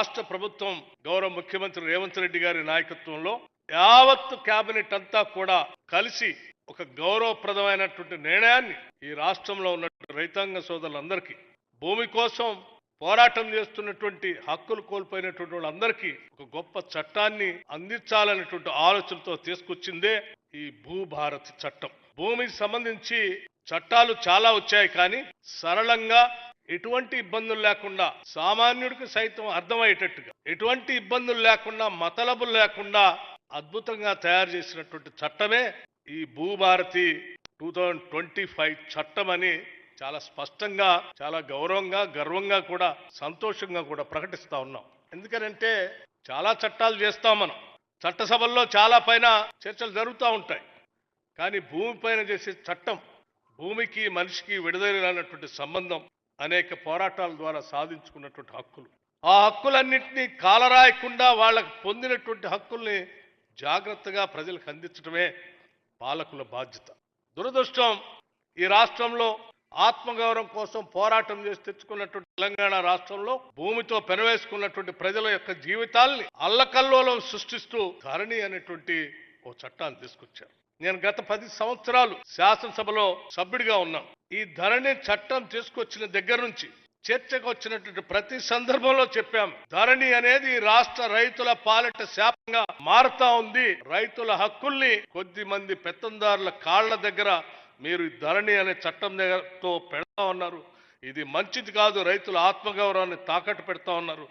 రాష్ట్ర ప్రభుత్వం గౌరవ ముఖ్యమంత్రి రేవంత్ రెడ్డి గారి నాయకత్వంలో యావత్తు కేబినెట్ అంతా కూడా కలిసి ఒక గౌరవప్రదమైనటువంటి నిర్ణయాన్ని ఈ రాష్ట్రంలో ఉన్నటువంటి రైతాంగ సోదరులందరికీ భూమి కోసం పోరాటం చేస్తున్నటువంటి హక్కులు కోల్పోయినటువంటి వాళ్ళందరికీ ఒక గొప్ప చట్టాన్ని అందించాలనేటువంటి ఆలోచనతో తీసుకొచ్చిందే ఈ భూభారతి చట్టం. భూమికి సంబంధించి చట్టాలు చాలా వచ్చాయి కానీ సరళంగా ఎటువంటి ఇబ్బందులు లేకుండా సామాన్యుడికి సైతం అర్థమయ్యేటట్టుగా ఎటువంటి ఇబ్బందులు లేకుండా మతలబులు లేకుండా అద్భుతంగా తయారు చేసినటువంటి చట్టమే ఈ Bhubharati two thousand twenty five చట్టం అని చాలా స్పష్టంగా చాలా గౌరవంగా గర్వంగా కూడా సంతోషంగా కూడా ప్రకటిస్తా ఉన్నాం. ఎందుకనంటే చాలా చట్టాలు చేస్తాం మనం. చట్టసభల్లో చాలా పైన చర్చలు జరుగుతూ ఉంటాయి. కానీ భూమి పైన చేసే చట్టం భూమికి మనిషికి విడుదలైనటువంటి సంబంధం అనేక పోరాటాల ద్వారా సాధించుకున్నటువంటి హక్కులు. ఆ హక్కులన్నింటినీ కాలరాయకుండా వాళ్ళకు పొందినటువంటి హక్కుల్ని జాగ్రత్తగా ప్రజలకు అందించడమే పాలకుల బాధ్యత. దురదృష్టం ఈ రాష్ట్రంలో ఆత్మగౌరవం కోసం పోరాటం చేసి తెచ్చుకున్నటువంటి తెలంగాణ రాష్ట్రంలో భూమితో పెనవేసుకున్నటువంటి ప్రజల యొక్క జీవితాల్ని అల్లకల్లోలం సృష్టిస్తూ ధరణి అనేటువంటి ఓ చట్టాన్ని తీసుకొచ్చారు. నేను గత పది సంవత్సరాలు శాసనసభలో సభ్యుడిగా ఉన్నాను. ఈ ధరణి చట్టం తీసుకొచ్చిన దగ్గర నుంచి చర్చకు వచ్చినటువంటి ప్రతి సందర్భంలో చెప్పాం. ధరణి అనేది రాష్ట్ర రైతుల పాలిట శాపంగా మారుతా ఉంది. రైతుల హక్కుల్ని కొద్ది మంది పెత్తందారుల కాళ్ళ దగ్గర మీరు ఈ ధరణి అనే చట్టం దగ్గరతో పెడతా ఉన్నారు. ఇది మంచిది కాదు రైతుల ఆత్మగౌరవాన్ని తాకట్టు పెడతా ఉన్నారు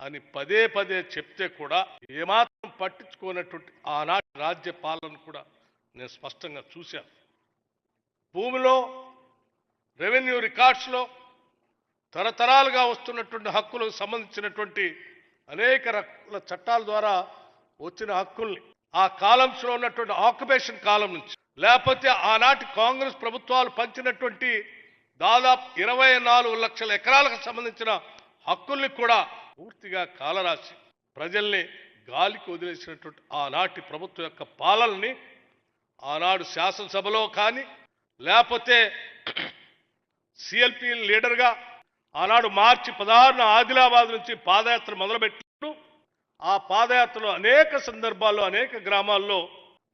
అని పదే పదే చెప్తే కూడా ఏమాత్రం పట్టించుకోనటువంటి ఆనాటి రాజ్య పాలన కూడా నేను స్పష్టంగా చూశాను. భూమిలో రెవెన్యూ రికార్డ్స్లో తరతరాలుగా వస్తున్నటువంటి హక్కులకు సంబంధించినటువంటి అనేక రకాల చట్టాల ద్వారా వచ్చిన హక్కుల్ని ఆ కాలమ్స్లో ఉన్నటువంటి ఆక్యుపేషన్ కాలం నుంచి లేకపోతే ఆనాటి కాంగ్రెస్ ప్రభుత్వాలు పంచినటువంటి దాదాపు ఇరవై నాలుగు లక్షల ఎకరాలకు సంబంధించిన హక్కుల్ని కూడా పూర్తిగా కాలరాసి ప్రజల్ని గాలికి వదిలేసినటువంటి ఆనాటి ప్రభుత్వం యొక్క పాలనని ఆనాడు శాసనసభలో కానీ లేకపోతే సిఎల్పి లీడర్గా ఆనాడు మార్చి పదహారున ఆదిలాబాద్ నుంచి పాదయాత్ర మొదలుపెట్టినప్పుడు ఆ పాదయాత్రలో అనేక సందర్భాల్లో అనేక గ్రామాల్లో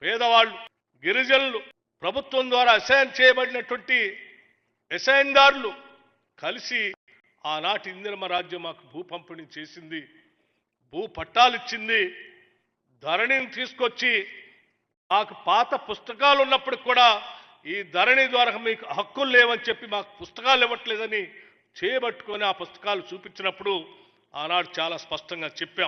పేదవాళ్ళు గిరిజనులు ప్రభుత్వం ద్వారా అసైన్ చేయబడినటువంటి అసైన్దారులు కలిసి ఆనాటి ఇందిరమ రాజ్యం మాకు భూ పంపిణీ చేసింది భూ పట్టాలిచ్చింది ధరణిని తీసుకొచ్చి మాకు పాత పుస్తకాలు ఉన్నప్పుడు కూడా ఈ ధరణి ద్వారా మీకు హక్కులు లేవని చెప్పి మాకు పుస్తకాలు ఇవ్వట్లేదని చేయబట్టుకొని ఆ పుస్తకాలు చూపించినప్పుడు ఆనాడు చాలా స్పష్టంగా చెప్పాం.